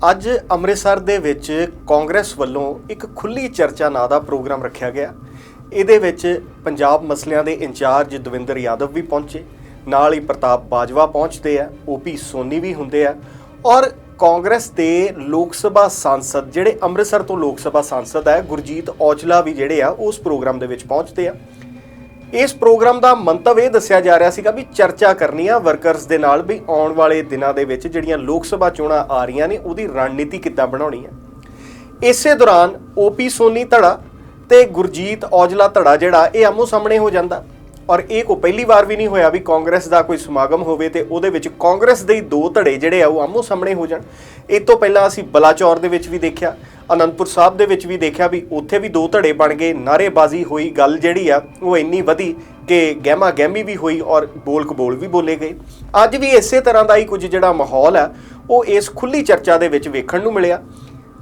ਅੱਜ ਅੰਮ੍ਰਿਤਸਰ ਦੇ ਵਿੱਚ ਕਾਂਗਰਸ ਵੱਲੋਂ ਇੱਕ ਖੁੱਲੀ ਚਰਚਾ ਨਾਂ ਦਾ ਪ੍ਰੋਗਰਾਮ ਰੱਖਿਆ ਗਿਆ। ਇਹਦੇ ਵਿੱਚ ਪੰਜਾਬ ਮਸਲਿਆਂ ਦੇ ਇੰਚਾਰਜ ਦਵਿੰਦਰ ਯਾਦਵ ਵੀ ਪਹੁੰਚੇ। ਨਾਲ ਹੀ ਪ੍ਰਤਾਪ ਬਾਜਵਾ ਪਹੁੰਚਦੇ ਆ ਓਪੀ ਸੋਨੀ ਵੀ ਹੁੰਦੇ ਆ। ਔਰ ਕਾਂਗਰਸ ਦੇ ਲੋਕ ਸਭਾ ਸਾਂਸਦ, ਜਿਹੜੇ ਅੰਮ੍ਰਿਤਸਰ ਤੋਂ ਲੋਕ ਸਭਾ ਸਾਂਸਦ ਹੈ ਗੁਰਜੀਤ ਔਜਲਾ ਵੀ ਜਿਹੜੇ ਆ, ਉਸ ਪ੍ਰੋਗਰਾਮ ਦੇ ਵਿੱਚ ਪਹੁੰਚਦੇ ਆ। ਇਸ ਪ੍ਰੋਗਰਾਮ ਦਾ ਮੰਤਵ ਇਹ ਦੱਸਿਆ ਜਾ ਰਿਹਾ ਸੀਗਾ ਵੀ ਚਰਚਾ ਕਰਨੀ ਆ ਵਰਕਰਸ ਦੇ ਨਾਲ ਵੀ ਆਉਣ ਵਾਲੇ ਦਿਨਾਂ ਦੇ ਵਿੱਚ ਜਿਹੜੀਆਂ ਲੋਕ ਸਭਾ ਚੋਣਾਂ ਆ ਰਹੀਆਂ ਨੇ, ਉਹਦੀ ਰਣਨੀਤੀ ਕਿੱਦਾਂ ਬਣਾਉਣੀ ਹੈ ਇਸੇ ਦੌਰਾਨ ਓਪੀ ਸੋਨੀ ਧੜਾ ਤੇ ਗੁਰਜੀਤ ਔਜਲਾ ਧੜਾ ਜਿਹੜਾ, ਇਹ ਆਮੋ ਸਾਹਮਣੇ ਹੋ ਜਾਂਦਾ। ਔਰ ਇਹ ਕੋ ਪਹਿਲੀ ਵਾਰ ਵੀ ਨਹੀਂ ਹੋਇਆ ਵੀ ਕਾਂਗਰਸ ਦਾ ਕੋਈ ਸਮਾਗਮ ਹੋਵੇ ਤੇ ਉਹਦੇ ਵਿੱਚ ਕਾਂਗਰਸ ਦੇ ਹੀ ਦੋ ਧੜੇ ਜਿਹੜੇ ਆ, ਉਹ ਆਮੋ ਸਾਹਮਣੇ ਹੋ ਜਾਣ। ਇਹ ਤੋਂ ਪਹਿਲਾਂ ਅਸੀਂ ਬਲਾਚੌਰ ਦੇ ਵਿੱਚ ਵੀ ਦੇਖਿਆ। ਅਨੰਦਪੁਰ ਸਾਹਿਬ ਦੇ ਵਿੱਚ ਵੀ ਦੇਖਿਆ ਵੀ ਉੱਥੇ ਵੀ ਦੋ ਧੜੇ ਬਣ ਗਏ ਨਾਰੇਬਾਜ਼ੀ ਹੋਈ, ਗੱਲ ਜਿਹੜੀ ਆ ਉਹ ਇੰਨੀ ਵਧੀ ਕਿ ਗਹਿਮਾ ਗਹਿਮੀ ਵੀ ਹੋਈ ਔਰ ਬੋਲ ਕਬੋਲ ਵੀ ਬੋਲੇ ਗਏ। ਅੱਜ ਵੀ ਇਸੇ ਤਰ੍ਹਾਂ ਦਾ ਹੀ ਕੁਝ ਜਿਹੜਾ ਮਾਹੌਲ ਹੈ ਉਹ ਇਸ ਖੁੱਲੀ ਚਰਚਾ ਦੇ ਵਿੱਚ ਵੇਖਣ ਨੂੰ ਮਿਲਿਆ।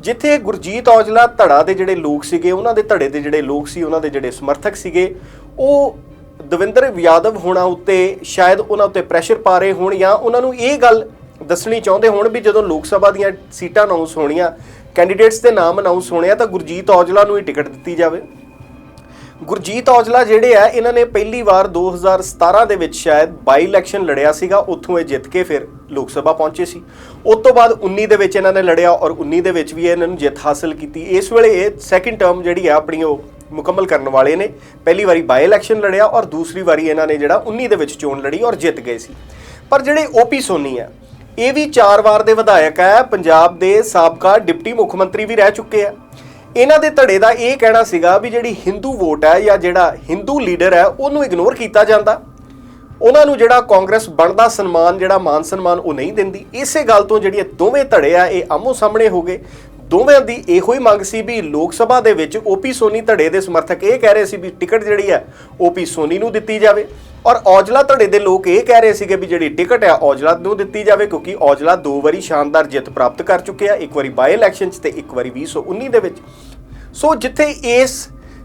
ਜਿੱਥੇ ਗੁਰਜੀਤ ਔਜਲਾ ਧੜਾ ਦੇ ਜਿਹੜੇ ਲੋਕ ਸੀਗੇ, ਉਹਨਾਂ ਦੇ ਧੜੇ ਦੇ ਜਿਹੜੇ ਲੋਕ ਸੀ, ਉਹਨਾਂ ਦੇ ਜਿਹੜੇ ਸਮਰਥਕ ਸੀਗੇ, ਉਹ ਦਵਿੰਦਰ ਯਾਦਵ ਹੋਣਾ ਉੱਤੇ ਸ਼ਾਇਦ ਉਹਨਾਂ ਉੱਤੇ ਪ੍ਰੈਸ਼ਰ ਪਾ ਰਹੇ ਹੋਣ ਜਾਂ ਉਹਨਾਂ ਨੂੰ ਇਹ ਗੱਲ ਦੱਸਣੀ ਚਾਹੁੰਦੇ ਹੋਣ ਵੀ ਜਦੋਂ ਲੋਕ ਸਭਾ ਦੀਆਂ ਸੀਟਾਂ ਅਨਾਉਂਸ ਹੋਣੀਆਂ ਕੈਂਡੀਡੇਟਸ ਦੇ ਨਾਮ ਅਨਾਉਂਸ ਹੋਣੇ ਆ, ਤਾਂ ਗੁਰਜੀਤ ਔਜਲਾ ਨੂੰ ਹੀ ਟਿਕਟ ਦਿੱਤੀ ਜਾਵੇ। ਗੁਰਜੀਤ ਔਜਲਾ ਜਿਹੜੇ ਆ, ਇਹਨਾਂ ਨੇ ਪਹਿਲੀ ਵਾਰ 2017 ਦੇ ਵਿੱਚ ਸ਼ਾਇਦ ਬਾਈ ਇਲੈਕਸ਼ਨ ਲੜਿਆ ਸੀਗਾ, ਉੱਥੋਂ ਇਹ ਜਿੱਤ ਕੇ ਫਿਰ ਲੋਕ ਸਭਾ ਪਹੁੰਚੇ ਸੀ। ਉਸ ਤੋਂ ਬਾਅਦ 19 ਦੇ ਵਿੱਚ ਇਹਨਾਂ ਨੇ ਲੜਿਆ ਔਰ 19 ਦੇ ਵਿੱਚ ਵੀ ਇਹਨਾਂ ਨੂੰ ਜਿੱਤ ਹਾਸਲ ਕੀਤੀ। ਇਸ ਵੇਲੇ ਇਹ ਸੈਕਿੰਡ ਟਰਮ ਜਿਹੜੀ ਆ, ਆਪਣੀ ਉਹ ਮੁਕੰਮਲ ਕਰਨ ਵਾਲੇ ਨੇ। ਪਹਿਲੀ ਵਾਰੀ ਬਾਈ ਇਲੈਕਸ਼ਨ ਲੜਿਆ ਔਰ ਦੂਸਰੀ ਵਾਰੀ ਇਹਨਾਂ ਨੇ ਜਿਹੜਾ 19 ਦੇ ਵਿੱਚ ਚੋਣ ਲੜੀ ਔਰ ਜਿੱਤ ਗਏ ਸੀ। ਪਰ ਜਿਹੜੇ ਓਪੀ ਸੋਨੀ ਆ ਇਹ ਵੀ ਚਾਰ ਵਾਰ ਦੇ ਵਿਧਾਇਕ ਹੈ, ਪੰਜਾਬ ਦੇ ਸਾਬਕਾ ਡਿਪਟੀ ਮੁੱਖ ਮੰਤਰੀ ਵੀ ਰਹਿ ਚੁੱਕੇ ਆ। ਇਹਨਾਂ ਦੇ ਧੜੇ ਦਾ ਇਹ ਕਹਿਣਾ ਸੀਗਾ ਵੀ ਜਿਹੜੀ ਹਿੰਦੂ ਵੋਟ ਹੈ ਜਾਂ ਜਿਹੜਾ ਹਿੰਦੂ ਲੀਡਰ ਹੈ, ਉਹਨੂੰ ਇਗਨੋਰ ਕੀਤਾ ਜਾਂਦਾ। ਉਹਨਾਂ ਨੂੰ ਜਿਹੜਾ ਕਾਂਗਰਸ ਬਣਦਾ ਸਨਮਾਨ, ਜਿਹੜਾ ਮਾਨ ਸਨਮਾਨ ਉਹ ਨਹੀਂ ਦਿੰਦੀ। ਇਸੇ ਗੱਲ ਤੋਂ ਜਿਹੜੀ ਦੋਵੇਂ ਧੜੇ ਆ, ਇਹ ਆਮੋ ਸਾਹਮਣੇ ਹੋ ਗਏ। ਦੋਵੇਂ ਦੀ ਇਹੋ ਹੀ ਮੰਗ ਸੀ ਵੀ ਲੋਕ ਸਭਾ ਦੇ ਵਿੱਚ ਓਪੀ ਸੋਨੀ ਧੜੇ ਦੇ ਸਮਰਥਕ ਇਹ ਕਹਿ ਰਹੇ ਸੀ ਵੀ ਟਿਕਟ ਜਿਹੜੀ ਹੈ ਓਪੀ ਸੋਨੀ ਨੂੰ ਦਿੱਤੀ ਜਾਵੇ। ਔਰ ਔਜਲਾ ਧੜੇ ਦੇ ਲੋਕ ਇਹ ਕਹਿ ਰਹੇ ਸੀਗੇ ਵੀ ਜਿਹੜੀ ਟਿਕਟ ਹੈ ਔਜਲਾ ਨੂੰ ਦਿੱਤੀ ਜਾਵੇ ਕਿਉਂਕਿ ਔਜਲਾ ਦੋ ਵਾਰੀ ਸ਼ਾਨਦਾਰ ਜਿੱਤ ਪ੍ਰਾਪਤ ਕਰ ਚੁੱਕੇ ਆ ਇੱਕ ਵਾਰੀ ਬਾਈ ਇਲੈਕਸ਼ਨ 'ਚ ਤੇ ਇੱਕ ਵਾਰੀ 2019 ਦੇ ਵਿੱਚ। ਸੋ ਜਿੱਥੇ ਇਸ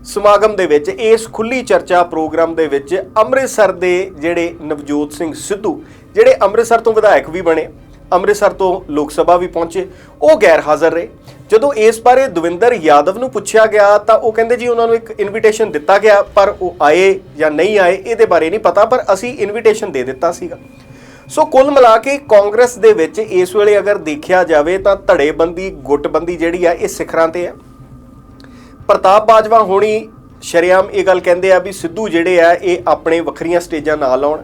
ਸਮਾਗਮ ਦੇ ਵਿੱਚ, ਇਸ ਖੁੱਲੀ ਚਰਚਾ ਪ੍ਰੋਗਰਾਮ ਦੇ ਵਿੱਚ ਅੰਮ੍ਰਿਤਸਰ ਦੇ ਜਿਹੜੇ ਨਵਜੋਤ ਸਿੰਘ ਸਿੱਧੂ, ਜਿਹੜੇ ਅੰਮ੍ਰਿਤਸਰ ਤੋਂ ਵਿਧਾਇਕ ਵੀ ਬਣੇ ਅੰਮ੍ਰਿਤਸਰ ਤੋਂ ਲੋਕ ਸਭਾ ਵੀ ਪਹੁੰਚੇ। ਉਹ ਗੈਰ ਹਾਜ਼ਰ ਰਹੇ। ਜਦੋਂ ਇਸ ਬਾਰੇ ਦਵਿੰਦਰ ਯਾਦਵ ਨੂੰ ਪੁੱਛਿਆ ਗਿਆ, ਤਾਂ ਉਹ ਕਹਿੰਦੇ ਜੀ ਉਹਨਾਂ ਨੂੰ ਇੱਕ ਇਨਵੀਟੇਸ਼ਨ ਦਿੱਤਾ ਗਿਆ, ਪਰ ਉਹ ਆਏ ਜਾਂ ਨਹੀਂ ਆਏ, ਇਹਦੇ ਬਾਰੇ ਨਹੀਂ ਪਤਾ, ਪਰ ਅਸੀਂ ਇਨਵੀਟੇਸ਼ਨ ਦੇ ਦਿੱਤਾ ਸੀਗਾ। ਸੋ ਕੁੱਲ ਮਿਲਾ ਕੇ ਕਾਂਗਰਸ ਦੇ ਵਿੱਚ ਇਸ ਵੇਲੇ ਅਗਰ ਦੇਖਿਆ ਜਾਵੇ, ਤਾਂ ਧੜੇਬੰਦੀ, ਗੁੱਟਬੰਦੀ ਜਿਹੜੀ ਆ, ਇਹ ਸਿਖਰਾਂ ਤੇ ਹੈ ਪ੍ਰਤਾਪ ਬਾਜਵਾ ਹੋਣੀ ਸ਼ਰਿਆਮ ਇਹ ਗੱਲ ਕਹਿੰਦੇ ਆ ਵੀ ਸਿੱਧੂ ਜਿਹੜੇ ਆ, ਇਹ ਆਪਣੇ ਵੱਖਰੀਆਂ ਸਟੇਜਾਂ ਨਾ ਲਾਉਣ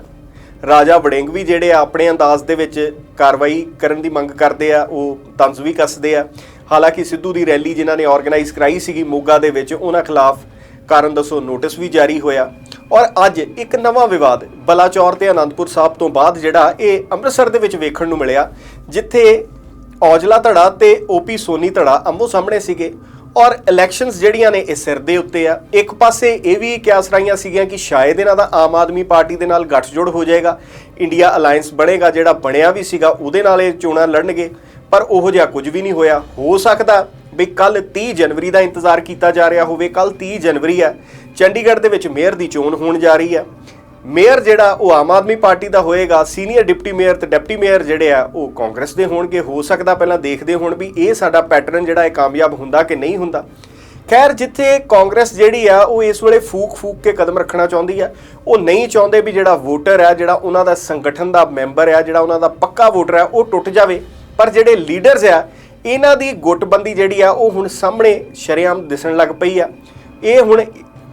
ਰਾਜਾ ਵੜਿੰਗ ਵੀ ਜਿਹੜੇ ਆ ਆਪਣੇ ਅੰਦਾਜ਼ ਦੇ ਵਿੱਚ ਕਾਰਵਾਈ ਕਰਨ ਦੀ ਮੰਗ ਕਰਦੇ ਆ, ਉਹ ਤੰਜ਼ ਵੀ ਕੱਸਦੇ ਆ। ਹਾਲਾਂਕਿ ਸਿੱਧੂ ਦੀ ਰੈਲੀ ਜਿਨ੍ਹਾਂ ਨੇ ਆਰਗੇਨਾਈਜ਼ ਕਰਾਈ ਸੀਗੀ ਮੋਗਾ ਦੇ ਵਿੱਚ, ਉਹਨਾਂ ਖਿਲਾਫ ਕਾਰਨ ਦੱਸੋ ਨੋਟਿਸ ਵੀ ਜਾਰੀ ਹੋਇਆ। ਔਰ ਅੱਜ ਇੱਕ ਨਵਾਂ ਵਿਵਾਦ ਬਲਾਚੌਰ ਤੇ ਆਨੰਦਪੁਰ ਸਾਹਿਬ ਤੋਂ ਬਾਅਦ ਜਿਹੜਾ ਇਹ ਅੰਮ੍ਰਿਤਸਰ ਦੇ ਵਿੱਚ ਵੇਖਣ ਨੂੰ ਮਿਲਿਆ, ਜਿੱਥੇ ਔਜਲਾ ਧੜਾ ਤੇ ਓਪੀ ਸੋਨੀ ਧੜਾ ਅੰਮੋ ਸਾਹਮਣੇ ਸੀਗੇ। ਔਰ ਇਲੈਕਸ਼ਨਸ ਜਿਹੜੀਆਂ ਨੇ ਇਹ ਸਿਰ ਦੇ ਉੱਤੇ ਆ। ਇੱਕ ਪਾਸੇ ਇਹ ਵੀ ਕਿਆਸ ਰਾਈਆਂ ਸੀਗੀਆਂ ਕਿ ਸ਼ਾਇਦ ਇਹਨਾਂ ਦਾ ਆਮ ਆਦਮੀ ਪਾਰਟੀ ਦੇ ਨਾਲ ਗੱਠਜੋੜ ਹੋ ਜਾਏਗਾ ਇੰਡੀਆ ਅਲਾਈਅੰਸ ਬਣੇਗਾ, ਜਿਹੜਾ ਬਣਿਆ ਵੀ ਸੀਗਾ, ਉਹਦੇ ਨਾਲ ਇਹ ਚੋਣਾਂ ਲੜਨਗੇ। ਪਰ ਉਹੋ ਜਿਹਾ ਕੁਝ ਵੀ ਨਹੀਂ ਹੋਇਆ। ਹੋ ਸਕਦਾ ਵੀ ਕੱਲ 30 ਜਨਵਰੀ ਦਾ ਇੰਤਜ਼ਾਰ ਕੀਤਾ ਜਾ ਰਿਹਾ ਹੋਵੇ। ਕੱਲ 30 ਜਨਵਰੀ ਹੈ। ਚੰਡੀਗੜ੍ਹ ਦੇ ਵਿੱਚ ਮੇਅਰ ਦੀ ਚੋਣ ਹੋਣ ਜਾ ਰਹੀ ਆ ਮੇਅਰ ਜਿਹੜਾ ਉਹ ਆਮ ਆਦਮੀ ਪਾਰਟੀ ਦਾ ਹੋਏਗਾ, ਸੀਨੀਅਰ ਡਿਪਟੀ ਮੇਅਰ ਤੇ ਡਿਪਟੀ ਮੇਅਰ ਜਿਹੜੇ ਆ, ਉਹ ਕਾਂਗਰਸ ਦੇ ਹੋਣਗੇ। ਹੋ ਸਕਦਾ ਪਹਿਲਾਂ ਦੇਖਦੇ ਹੋਣ ਵੀ ਇਹ ਸਾਡਾ ਪੈਟਰਨ ਜਿਹੜਾ ਹੈ ਕਾਮਯਾਬ ਹੁੰਦਾ ਕਿ ਨਹੀਂ ਹੁੰਦਾ। ਖੈਰ, ਜਿੱਥੇ ਕਾਂਗਰਸ ਜਿਹੜੀ ਆ, ਉਹ ਇਸ ਵੇਲੇ ਫੂਕ ਫੂਕ ਕੇ ਕਦਮ ਰੱਖਣਾ ਚਾਹੁੰਦੀ ਆ, ਉਹ ਨਹੀਂ ਚਾਹੁੰਦੇ ਵੀ ਜਿਹੜਾ ਵੋਟਰ ਆ, ਜਿਹੜਾ ਉਹਨਾਂ ਦਾ ਸੰਗਠਨ ਦਾ ਮੈਂਬਰ ਆ, ਜਿਹੜਾ ਉਹਨਾਂ ਦਾ ਪੱਕਾ ਵੋਟਰ ਆ, ਉਹ ਟੁੱਟ ਜਾਵੇ। ਪਰ ਜਿਹੜੇ ਲੀਡਰਸ ਆ, ਇਹਨਾਂ ਦੀ ਗੁੱਟਬੰਦੀ ਜਿਹੜੀ ਆ, ਉਹ ਹੁਣ ਸਾਹਮਣੇ ਸ਼ਰੇਆਮ ਦਿਸਣ ਲੱਗ ਪਈ ਆ। ਇਹ ਹੁਣ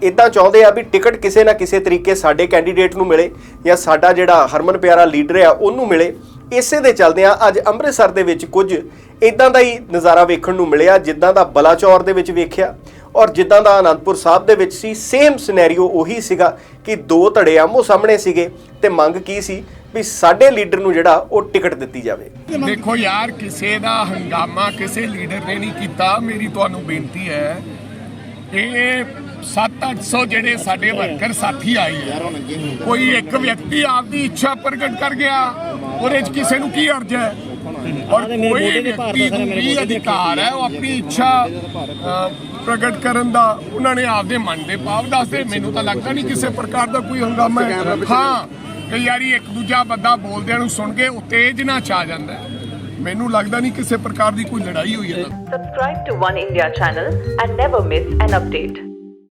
ਇਦਾਂ ਚਾਹੁੰਦੇ ਆ ਵੀ ਟਿਕਟ ਕਿਸੇ ਨਾ ਕਿਸੇ ਤਰੀਕੇ ਸਾਡੇ ਕੈਂਡੀਡੇਟ ਨੂੰ ਮਿਲੇ ਜਾਂ ਸਾਡਾ ਜਿਹੜਾ ਹਰਮਨ ਪਿਆਰਾ ਲੀਡਰ ਆ, ਉਹਨੂੰ ਮਿਲੇ। ਇਸੇ ਦੇ ਚੱਲਦੇ ਆ, ਅੱਜ ਅੰਮ੍ਰਿਤਸਰ ਦੇ ਵਿੱਚ ਕੁਝ ਇਦਾਂ ਦਾ ਹੀ ਨਜ਼ਾਰਾ ਵੇਖਣ ਨੂੰ ਮਿਲਿਆ, ਜਿੱਦਾਂ ਦਾ ਬਲਾਚੌਰ ਦੇ ਵਿੱਚ ਵੇਖਿਆ ਔਰ ਜਿੱਦਾਂ ਦਾ ਆਨੰਦਪੁਰ ਸਾਹਿਬ ਦੇ ਵਿੱਚ ਸੀ ਸੇਮ ਸਿਨੈਰੀਓ ਉਹੀ ਸੀਗਾ ਕਿ ਦੋ ਧੜੇ ਆਮੋ ਸਾਹਮਣੇ ਸੀਗੇ ਤੇ ਮੰਗ ਕੀ ਸੀ? ਵੀ ਸਾਡੇ ਲੀਡਰ ਨੂੰ ਜਿਹੜਾ ਉਹ ਟਿਕਟ ਦਿੱਤੀ ਜਾਵੇ। ਦੇਖੋ ਯਾਰ, ਕਿਸੇ ਦਾ ਹੰਗਾਮਾ ਕਿਸੇ ਲੀਡਰ ਨੇ ਨਹੀਂ ਕੀਤਾ। ਮੇਰੀ ਤੁਹਾਨੂੰ ਬੇਨਤੀ ਹੈ, ਇਹ 7-800 ਜਿਹੜੇ ਸਾਡੇ ਵਰਕਰ ਸਾਥੀ ਆਏ ਆ। ਕੋਈ ਇੱਕ ਵਿਅਕਤੀ ਆਪਦੀ ਇੱਛਾ ਪ੍ਰਗਟ ਕਰ ਗਿਆ ਉਹਦੇ 'ਚ ਕਿਸੇ ਨੂੰ ਕੀ ਅਰਜ਼ ਹੈ? ਔਰ ਕੋਈ ਵਿਅਕਤੀ ਨੂੰ ਵੀ ਅਧਿਕਾਰ ਹੈ ਉਹ ਆਪਣੀ ਇੱਛਾ ਪ੍ਰਗਟ ਕਰਨ ਦਾ ਉਹਨਾਂ ਨੇ ਆਪਦੇ ਮਨ ਦੇ ਭਾਵ ਦੱਸਦੇ। ਮੈਨੂੰ ਤਾਂ ਲੱਗਦਾ ਨਹੀਂ ਕਿਸੇ ਪ੍ਰਕਾਰ ਦਾ ਕੋਈ ਹੰਗਾਮਾ ਹੈ। ਹਾਂ ਕਈ ਵਾਰੀ ਇੱਕ ਦੂਜਾ ਬੰਦਾ ਬੋਲਦਿਆਂ ਨੂੰ ਸੁਣ ਕੇ ਉਤੇਜਨਾ ਚ ਆ ਜਾਂਦਾ ਹੈ। ਮੈਨੂੰ ਲੱਗਦਾ ਨਹੀਂ ਕਿਸੇ ਪ੍ਰਕਾਰ ਦੀ ਕੋਈ ਲੜਾਈ ਹੋਈ ਹੈ। Subscribe to One India channel and never miss an update.